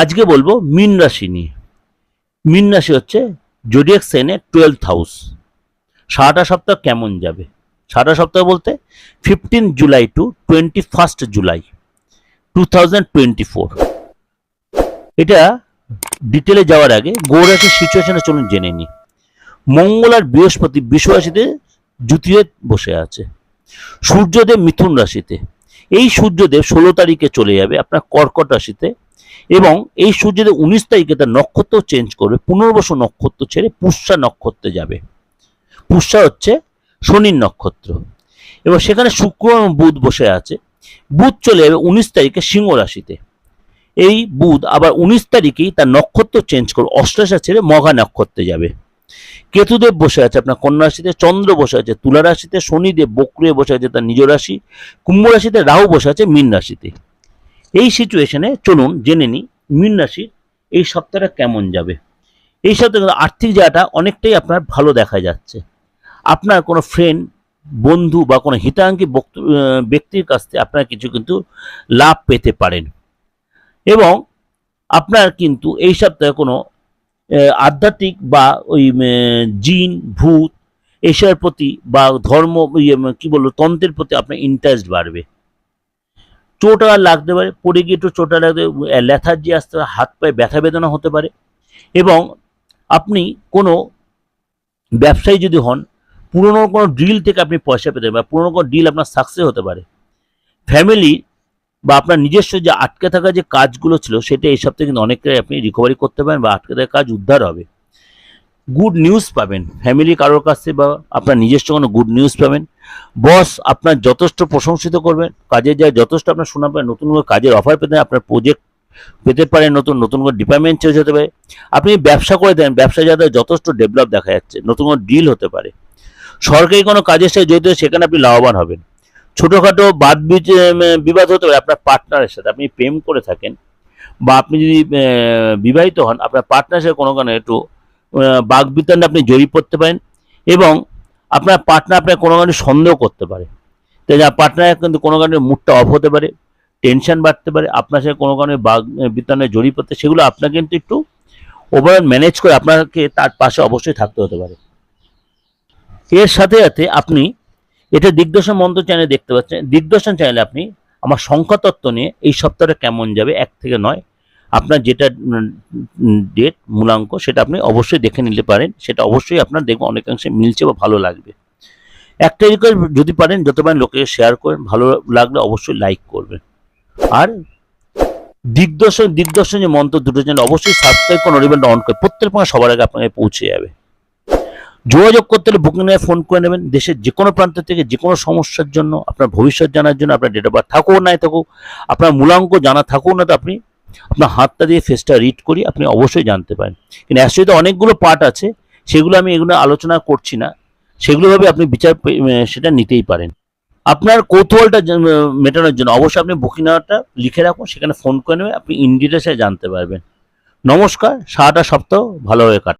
আজকে বলব মিন রাশি নিয়ে। মিন রাশি হচ্ছে জোডিয়াক সাইনের টুয়েলথ হাউস সারাটা সপ্তাহ কেমন যাবে? সারাটা সপ্তাহ বলতে fifteen July to twenty first July two thousand twenty four এটা ডিটেলে যাওয়ার আগে গৌরাশির সিচুয়েশনে চলুন জেনে নিই। মঙ্গল আর বৃহস্পতি বিশ্বরাশিতে জুতিয়ে বসে আছে। সূর্যদেব মিথুন রাশিতে। এই সূর্যদেব ষোলো তারিখে চলে যাবে আপনার কর্কট রাশিতে। এবং এই সূর্যদেব উনিশ তারিখে তার নক্ষত্র চেঞ্জ করবে, পুনর্বসু নক্ষত্র ছেড়ে পুষ্যা নক্ষত্রে যাবে। পুষ্যা হচ্ছে শনির নক্ষত্র। এবং সেখানে শুক্র এবং বুধ বসে আছে। বুধ চলে যাবে উনিশ তারিখে সিংহ রাশিতে। এই বুধ আবার উনিশ তারিখেই তার নক্ষত্র চেঞ্জ করবে অষ্টাশা ছেড়ে মঘা নক্ষত্রে যাবে। কেতুদেব বসে আছে আপনার কন্যা রাশিতে, চন্দ্র বসে আছে তুলা রাশিতে, শনিদেব বক্রিয়ে বসে আছে তার নিজ রাশি, কুম্ভ রাশিতে রাহু বসে আছে মীন রাশিতে। এই সিচুয়েশনে চলুন জেনে নিই মীন রাশির এই সপ্তাহটা কেমন যাবে। এই সপ্তাহে কিন্তু আর্থিক জায়গাটা অনেকটাই আপনার ভালো দেখা যাচ্ছে। আপনার কোনো ফ্রেন্ড বন্ধু বা কোনো হিতাঙ্গী বক্ত- ব্যক্তির কাছ থেকে আপনার কিছু কিন্তু লাভ পেতে পারেন। এবং আপনার কিন্তু এই সপ্তাহে কোনো আধ্যাত্মিক বা ওই জিন ভূত এসবের প্রতি বা ধর্ম ইয়ে, কি বলব তন্ত্রের প্রতি আপনার ইন্টারেস্ট বাড়বে। চোট লাগতে পারে, পড়ে গিয়ে একটু চোটা লাগতে ল্যাথার্জি আসতে হাত পায়ে ব্যথা বেদনা হতে পারে। এবং আপনি কোনো ব্যবসায়ী যদি হন, পুরনো কোনো ডিল থেকে আপনি পয়সা পেতে পারেন পুরনো কোনো ডিল আপনার সাকসেস হতে পারে। ফ্যামিলি বা আপনার নিজস্ব যে আটকে থাকা যে কাজগুলো ছিল, সেটা এই সপ্তাহে কিন্তু অনেকটাই আপনি রিকভারি করতে পারেন বা আটকে থাকা কাজ উদ্ধার হবে। গুড নিউজ পাবেন। ফ্যামিলি কারোর কাছ বা আপনার নিজস্ব কোনো গুড নিউজ পাবেন। বস আপনার যথেষ্ট প্রশংসিত করবেন। কাজের যায় যথেষ্ট আপনার শোনা পাবেন। নতুন কোনো কাজের অফার পেতে আপনার প্রজেক্ট পেতে পারেন। নতুন নতুন কোনো ডিপার্টমেন্ট চেঞ্জ হতে পারে। আপনি ব্যবসা করে দেন। ব্যবসা যাতে যথেষ্ট ডেভেলপ দেখা যাচ্ছে। নতুন কোনো ডিল হতে পারে। সরকারি কোনো কাজের সাথে জড়িত সেখানে আপনি লাভবান হবেন। ছোটোখাটো বাদ বিবাদ হতে পারে। আপনার পার্টনারের সাথে আপনি প্রেম করে থাকেন। বা আপনি যদি বিবাহিত হন, আপনার পার্টনারের সাথে কোনো কারণে একটু বাঘ বিতণ্ডে আপনি জড়িয়ে পড়তে পারেন এবং আপনার পার্টনার আপনার কোনো কারণে সন্দেহ করতে পারে। তাই পার্টনার কিন্তু কোনো কারণে মুডটা অফ হতে পারে টেনশন বাড়তে পারে, আপনার সাথে কোনো কারণে বাঘ বিতণ্ডে জড়িয়ে পড়তে সেগুলো আপনাকে কিন্তু একটু ওভারঅল ম্যানেজ করে আপনাকে তার পাশে অবশ্যই থাকতে হতে পারে। এর সাথে সাথে আপনি এটা দিগদর্শন মন্ত্র চ্যানেলে দেখতে পাচ্ছেন। দিগদর্শন চ্যানেলে আপনি আমার সংখ্যা তত্ত্ব নিয়ে এই সপ্তাহটা কেমন যাবে, এক থেকে নয় আপনার যেটা ডেট মূলাঙ্ক সেটা আপনি অবশ্যই দেখে নিতে পারেন। সেটা অবশ্যই আপনার দেখবেন অনেকাংশে মিলছে বা ভালো লাগবে। একটা রিকোয়েস্ট যদি পারেন যত পারেন লোকে শেয়ার করেন, ভালো লাগলে অবশ্যই লাইক করবেন। আর দিগদর্শন দিগদর্শন যে মন্ত্র দুটো চ্যানেল অবশ্যই সাবস্ক্রাইব করে নোটিফিকেশন অন করে, প্রত্যেক সময় সবার আগে আপনাকে পৌঁছে যাবে। যোগাযোগ করতে হলে বুকিং নিয়ে ফোন করে নেবেন। দেশের যে কোনো প্রান্ত থেকে যে কোনো সমস্যার জন্য, আপনার ভবিষ্যৎ জানার জন্য, আপনার ডেট অফ বার্থ থাকুক নাই থাকুক, আপনার মূলাঙ্ক জানা থাকুক না, তো আপনি আপনার হাতটা দিয়ে ফেসটা রিড করি, আপনি অবশ্যই জানতে পারেন। কিন্তু অ্যাস্ট্রোতে অনেকগুলো পার্ট আছে, সেগুলো আমি এগুলো আলোচনা করছি না। সেগুলোভাবে আপনি বিচার সেটা নিতেই পারেন। আপনার কৌতূহলটা মেটানোর জন্য অবশ্যই আপনি বুকিং নেওয়াটা লিখে রাখুন, সেখানে ফোন করে নেবে আপনি ইন ডিটেলসে জানতে পারবেন। নমস্কার, সারাটা সপ্তাহ ভালোভাবে কাট